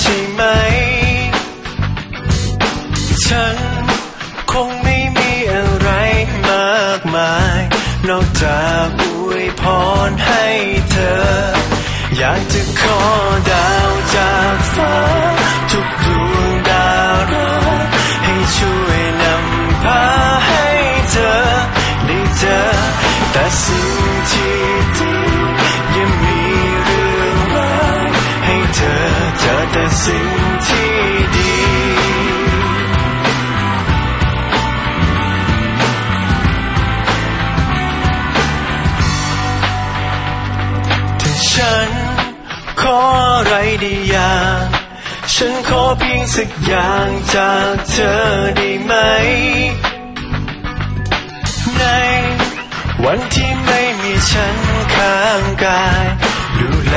ใช่ไหม ฉันคงไม่มีอะไรมากมาย นอกจากอวยพรให้เธอ อยากจะขอดาวจากฟ้า ทุกดวงดาวรักให้ช่วยนำพาให้เธอ ได้เจอแต่สิ่งที่ดี แต่สิ่งที่ดี ถ้าฉันขออะไรได้อย่างฉันขอเพียงสักอย่างจากเธอได้ไหม ในวันที่ไม่มีฉันข้างกาย ดูแล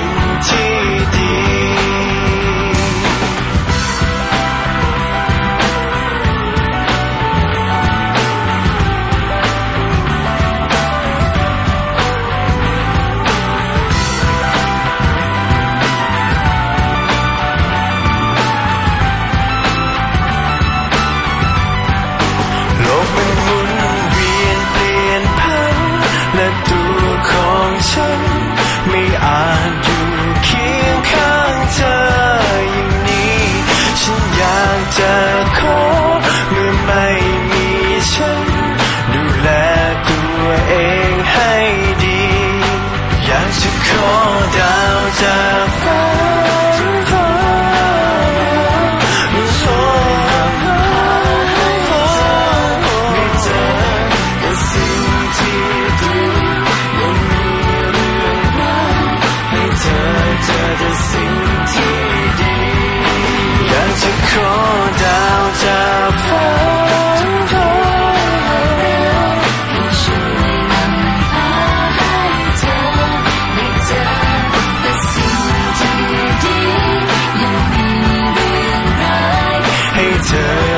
ง Yeah.